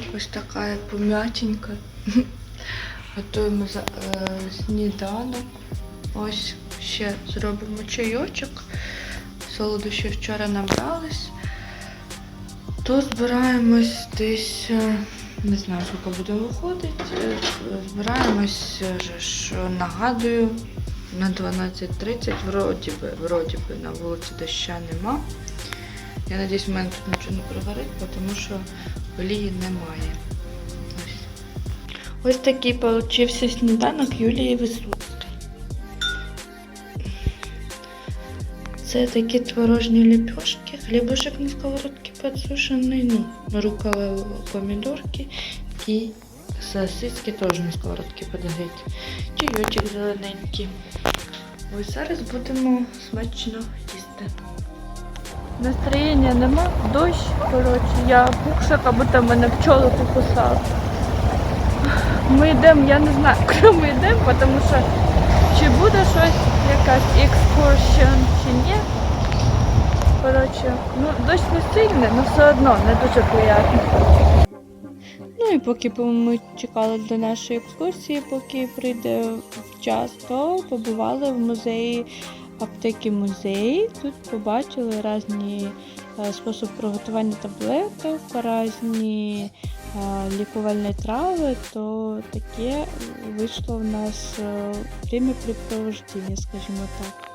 така як пом'ятенька. Готуємо за, е, сніданок. Ось ще зробимо чайочок. Солодощі вчора набрались. То збираємось десь, е, не знаю, скільки буде виходити. е, Збираємось, е, ж, нагадую, на 12.30, вроді би, вроді би, на вулиці доща нема. Я надіюсь, в мене тут нічого не прогорить, тому що олії немає. Ось. Такий получився сніданок Юлії Висоцької. Це такі творожні ліпешки, хлібушек на сковородці підсушений, ну, рукаве помідорки і сосиски теж на сковородці подогріти. Чайочок зелененький. Ось зараз будемо смачно їсти. Настроєння нема, дощ, коротше, я пухша, як будто мене пчоли покусали. Ми йдемо, я не знаю, куди ми йдемо, тому що чи буде щось, якась екскурсіон, чи ні. Коротше, ну дощ не сильний, але все одно не дуже приємно. Ну і поки ми чекали до нашої екскурсії, поки прийде час, то побували в музеї аптеки музеї. Тут побачили різні е, способи приготування таблеток, різні е, лікувальні трави, то таке вийшло в нас время припровождення, скажімо так.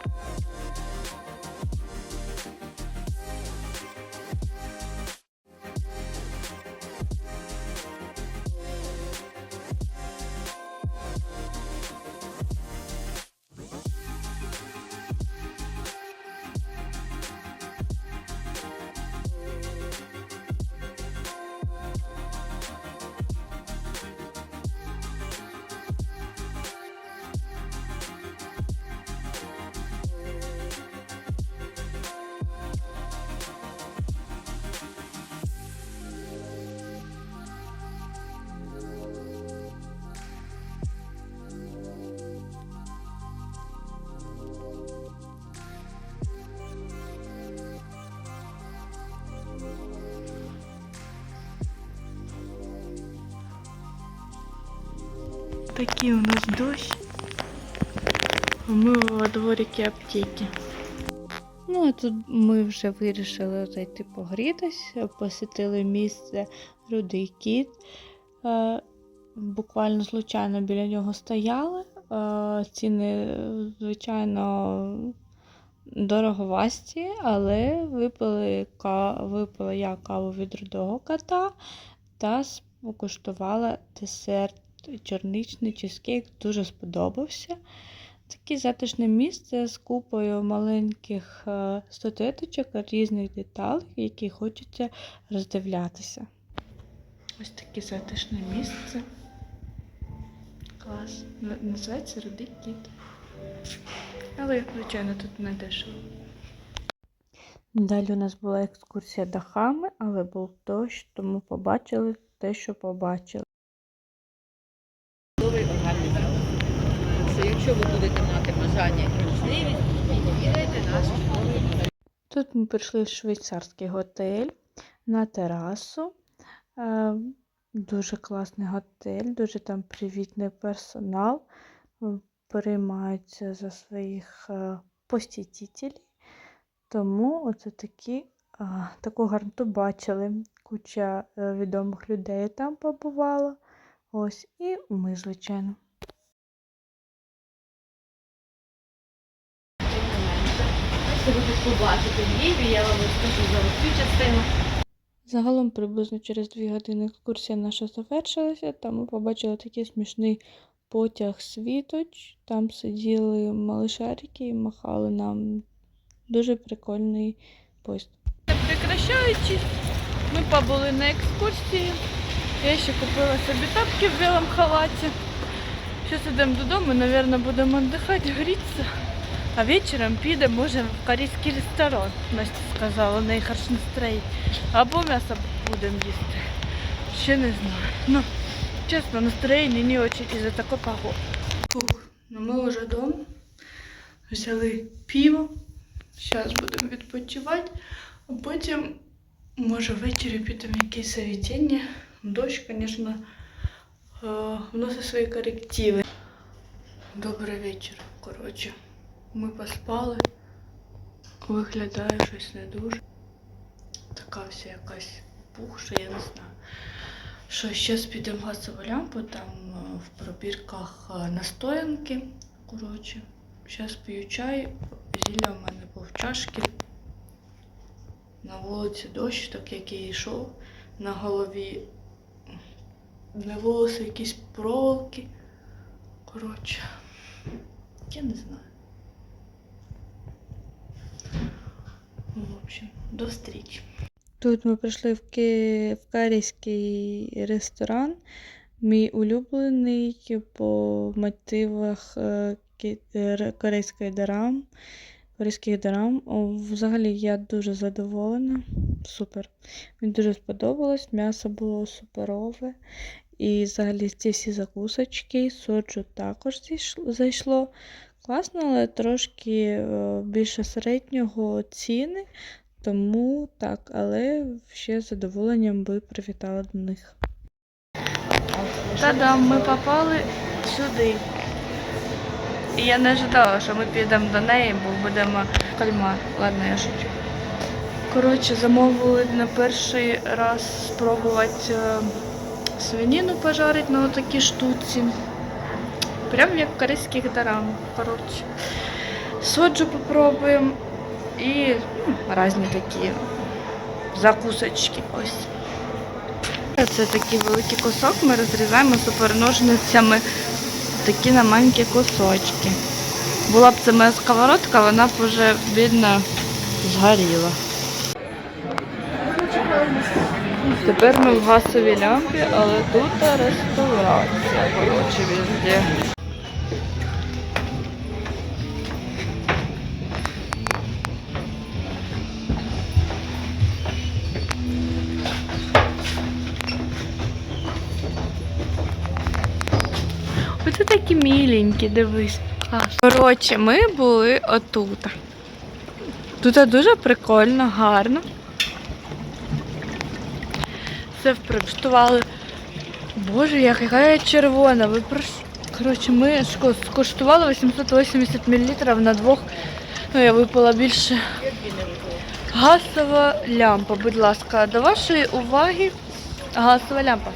Такий у нас дощ. Ми во дворике аптеки. Ну, а тут ми вже вирішили зайти погрітись, посетили місце Рудий кіт. Е, Буквально случайно біля нього стояли. Е, Ціни, звичайно, дороговасті, але випили, випила я каву від рудого кота та покуштувала десерт чорничний чизкейк дуже сподобався. Таке затишне місце з купою маленьких е, статуеточок різних деталей, які хочеться роздивлятися. Ось таке затишне місце. Клас. Називається Рудий кіт. Але, звичайно, тут не дешево. Далі у нас була екскурсія дахами, але був дощ, тому побачили те, що побачили. Якщо ви будете мати бажання і можливість, відвідайте наш. Тут ми прийшли в швейцарський готель на терасу. Е, Дуже класний готель, дуже там привітний персонал. м, Переймаються за своїх е, посітителів. Тому оце такі, таку гарноту бачили. Куча е, відомих людей там побувала. Ось і ми, звичайно. Що ви тут в Львові, я вам розкажу за цю частину. Загалом приблизно через дві години екскурсія наша завершилася. Там ми побачили такий смішний потяг світоч. Там сиділи малишарики і махали нам дуже прикольний поїзд. Прекращаючи, ми побули на екскурсії. Я ще купила собі тапки в білому халаті. Зараз йдемо додому, мабуть, будемо віддихати, грітися. А вечором підемо, може, в корейський ресторан. Настя сказала, неї хороше настроєння. Або м'ясо будемо їсти. Ще не знаю. Ну, чесно, настроєння не очень із-за такої погоди. Фух, ну ми вже вдома. Взяли пиво. Зараз будемо відпочивати. А потім, може, ввечері підемо якесь заведення. Дощ, звісно, е, вносить свої корективи. Добрий вечір. Коротше, ми поспали. Виглядає щось не дуже. Така вся якась пухша, я не знаю. Що зараз підемо газову лямпу, там е, в пробірках е, настоянки. Коротше, зараз п'ю чай. Зілля в мене був чашки. На вулиці дощ, так як я йшов. На голові на волоси якісь проволоки. Коротше, я не знаю. В общем, до встречи. Тут ми прийшли в, ки... в корейський ресторан. Мій улюблений по мотивах е, ки- корейської дарам. Корейських дарам. Взагалі я дуже задоволена. Супер. Мені дуже сподобалось. М'ясо було суперове. І взагалі ці всі закусочки, соджу також зайшло. Класно, але трошки е, більше середнього ціни. Тому так, але ще з задоволенням би привітала до них. Та-дам, ми попали сюди. І я не ожидала, що ми підемо до неї, бо будемо кальмар. Ладно, я шучу. Коротше, замовили на перший раз спробувати е, свинину пожарити на отакій штуці. Прям як в корейських дарам. Коротше. Соджу попробуємо. І ну, різні такі закусочки. Ось. Це такий великий кусок, ми розрізаємо суперножницями такі на маленькі кусочки. Була б це моя сковородка, вона б вже, бідно, згоріла. Тепер ми в газовій лямпі, але тут реставрація, коротше, везде. Міленькі, дивись. Коротше, ми були отут. Тут дуже прикольно, гарно. Все впроштували. Боже, яка я червона. Ви прош... Коротше, ми ско- скуштували 880 мл на двох. Ну, я випила більше. Газова лямпа, будь ласка, до вашої уваги газова лямпа.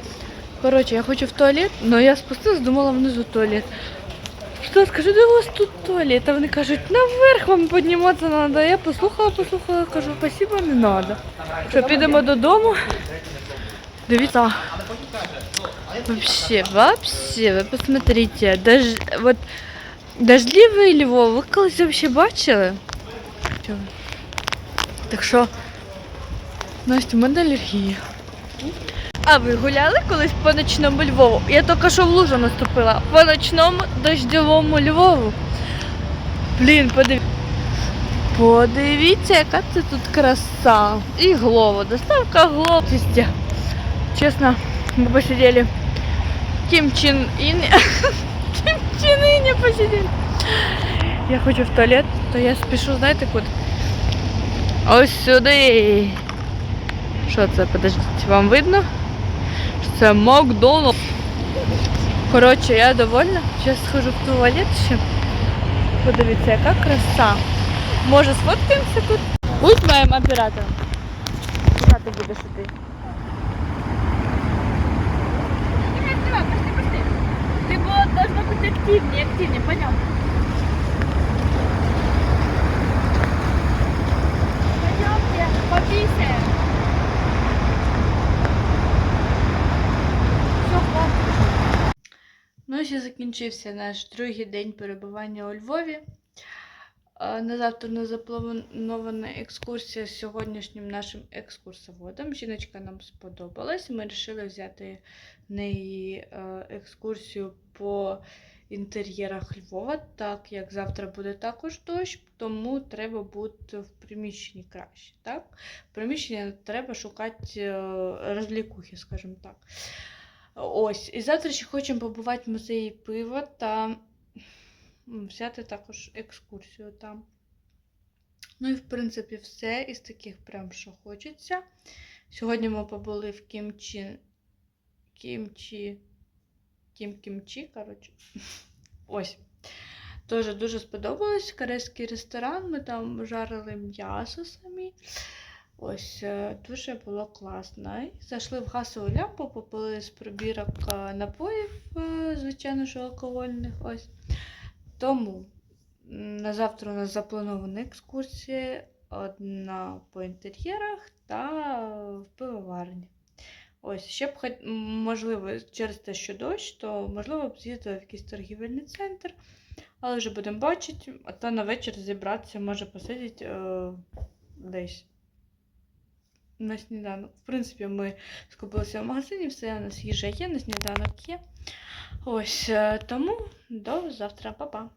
Коротше, я хочу в туалет, але я спустилась, думала внизу туалет. Що, скажу, де у вас тут туалет? А вони кажуть, наверх вам підніматися треба. Я послухала, послухала, кажу, спасибо, не треба. Що, підемо додому? Дивіться. Вообще, вообще, ви посмотрите. Дож... Вот, дождливий Львов, ви колись вообще бачили? Так що, Настя, у мене алергія. А ви гуляли колись по ночному Львову? Я тільки що в лужу наступила. По ночному дождьовому Львову. Блін, подивіться. Подивіться, яка це тут краса. І Глово. Доставка Глово. Чесно, ми посидели. Ким Чен Ін. Ким Чен Іні посидели. Я хочу в туалет, то я спішу, знаєте куди? Ось сюди. Що це? Подождіть, вам видно? Це Макдональдс. Коротше, я довольна. Зараз схожу в туалет ще. Подивіться, яка краса. Може, сфоткаємося тут? Будь моїм оператором. Куди ти будеш іти? Ты вот должна быть активнее, активнее, понятно. Ось і закінчився наш другий день перебування у Львові. На завтра нас запланована екскурсія з сьогоднішнім нашим екскурсоводом. Жіночка нам сподобалась. Ми вирішили взяти в неї е, екскурсію по інтер'єрах Львова, так як завтра буде також дощ, тому треба бути в приміщенні краще. Так? В приміщенні треба шукати е, розлікухи, скажімо так. Ось. І завтра ще хочемо побувати в музеї пива та взяти також екскурсію там. Ну і в принципі все із таких прям, що хочеться. Сьогодні ми побули в Кімчі кімчі. Кім кімчі, коротше. Ось. Теж дуже сподобалось корейський ресторан. Ми там жарили м'ясо самі. Ось е, дуже було класно. Зайшли в гасову лямпу, попили з пробірок е, напоїв, е, звичайно ж, алкогольних. Ось. Тому на завтра у нас заплановані екскурсії. Одна по інтер'єрах та в пивоварні. Ось, ще б можливо, через те, що дощ, то можливо б з'їздили в якийсь торгівельний центр. Але вже будемо бачити, а то на вечір зібратися, може посидіти е, десь на сніданок. В принципі, ми скупилися в магазині, все у нас їжа є, на сніданок є. Ось е, тому до завтра, Па-па.